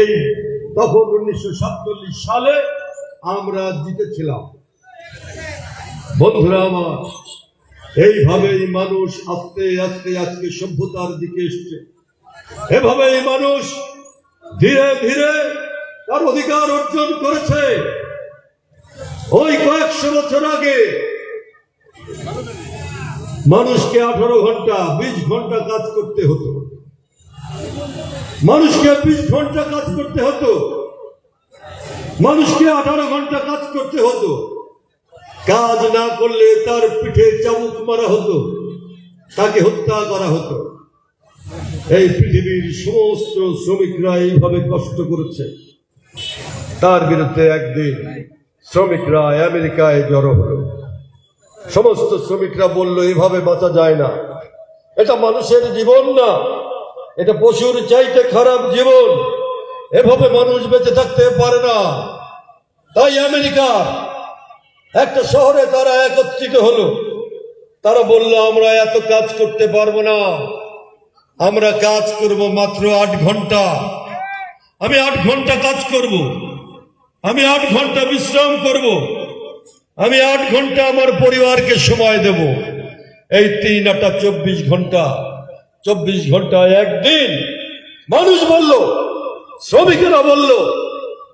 এই তখন উনিশশো সাতচল্লিশ সালে আমরা জিতেছিলাম। বন্ধুরা আমার, এইভাবেই মানুষ আস্তে আস্তে আজকে সভ্যতার দিকে এসছে। এভাবেই মানুষ ধীরে ধীরে তার অধিকার অর্জন করেছে। ওই কয়েকশো বছর আগে মানুষকে আঠারো ঘণ্টা, বিশ ঘণ্টা কাজ করতে হতো। মানুষকে বিশ ঘণ্টা কাজ করতে হতো। মানুষকে আঠারো ঘণ্টা কাজ করতে হতো। কাজ না করলে তার পিঠে চাবুক মারা হতো। তাকে হত্যা করা হতো। এই পৃথিবীর সমস্ত শ্রমিকরা এইভাবে কষ্ট করেছে। তার বিরুদ্ধে একদিন শ্রমিকরা আমেরিকায় জড়ো হলো। সমস্ত শ্রমিকরা বলল, এভাবে বাঁচা যায় না। এটা মানুষের জীবন না। এটা পশুর চাইতে খারাপ জীবন। এভাবে মানুষ বেঁচে থাকতে পারে না। তাই আমেরিকা একটা শহরে তারা একত্রিত হলো। তারা বলল, আমরা এত কাজ করতে পারব না। আমরা কাজ করব মাত্র আট ঘণ্টা। আমি আট ঘণ্টা কাজ করব। আমি আট ঘণ্টা বিশ্রাম করব। আমি আট ঘণ্টা আমার পরিবারকে সময় দেব। এই তিন আটটা চব্বিশ ঘণ্টা চব্বিশ ঘণ্টা একদিন মানুষ বলল, শ্রমিকেরা বলল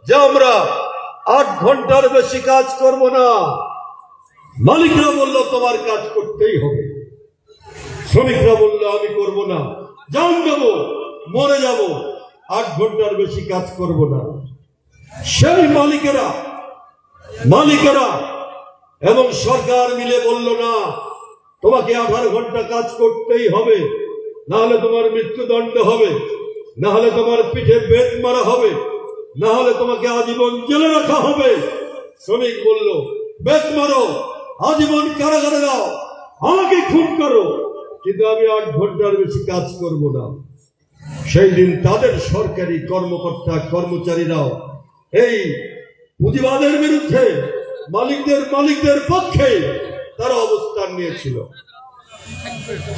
যে আমরা আট ঘণ্টার বেশি কাজ করব না। মালিকরা বলল, তোমার কাজ করতেই হবে। শ্রমিকরা বলল, আমি করব না। জান দেব মরে যাব, আট ঘণ্টার বেশি কাজ করব না। সেই মালিকেরা মালিকেরা এবং সরকার মিলে বলল, না, তোমাকে আঠারো ঘণ্টা কাজ করতেই হবে। না হলে তোমার মৃত্যুদণ্ড হবে না হলে তোমার পিঠে বেদ মারা হবে না হলে তোমাকে আজীবন জেলে রাখা হবে। শ্রমিক বলল, বেদ মারো, আজীবন কারাগারে দাও আমাকে খুন করো। কিন্তু আমি আট ঘণ্টার বেশি কাজ করব না। সেই দিন তাদের সরকারি কর্মকর্তা, কর্মচারীরাও এই পুঁজিবাদের বিরুদ্ধে মালিকদের মালিকদের পক্ষে তারা অবস্থান নিয়েছিল।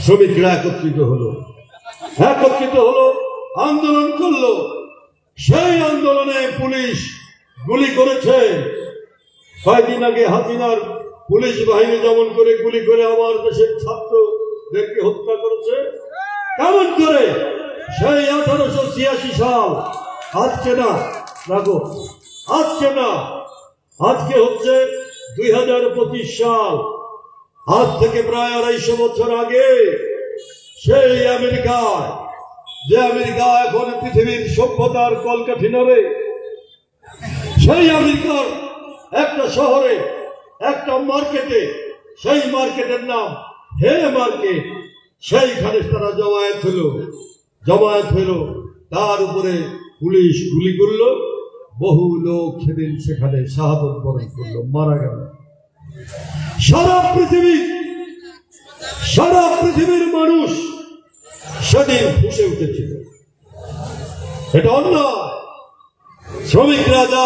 শ্রমিকরা একত্রিত হলো। একত্রিত হলো, আন্দোলন করল। সেই আন্দোলনে পুলিশ গুলি করেছে। কয়েকদিন আগে হাসিনার পুলিশ বাহিনী যেমন করে গুলি করে আমার দেশের ছাত্রদেরকে হত্যা করেছে কেমন করে সেই আঠারোশো ছিয়াশি সাল আজকে না, রাখো, আজকে না, আজকে হচ্ছে দুই হাজার পঁচিশ সাল। আজ থেকে প্রায় আড়াইশো বছর আগে, সেই আমেরিকায়, যে আমেরিকা এখন পৃথিবীর সভ্যতার কলকাঠি নড়ে, সেই আমেরিকার একটা শহরে, একটা মার্কেটে, সেই মার্কেটের নাম হে মার্কেট, সেইখানে তারা জমায়েত হলো। জমায়েত হলো, তার উপরে পুলিশ গুলি করল, বহু লোক সেদিন সেখানে শাহাদত বরণ করল, মারা গেল। সারা পৃথিবী সারা পৃথিবীর মানুষ সেদিন ফুসে উঠেছিল। এটা অন্যায়। শ্রমিক যা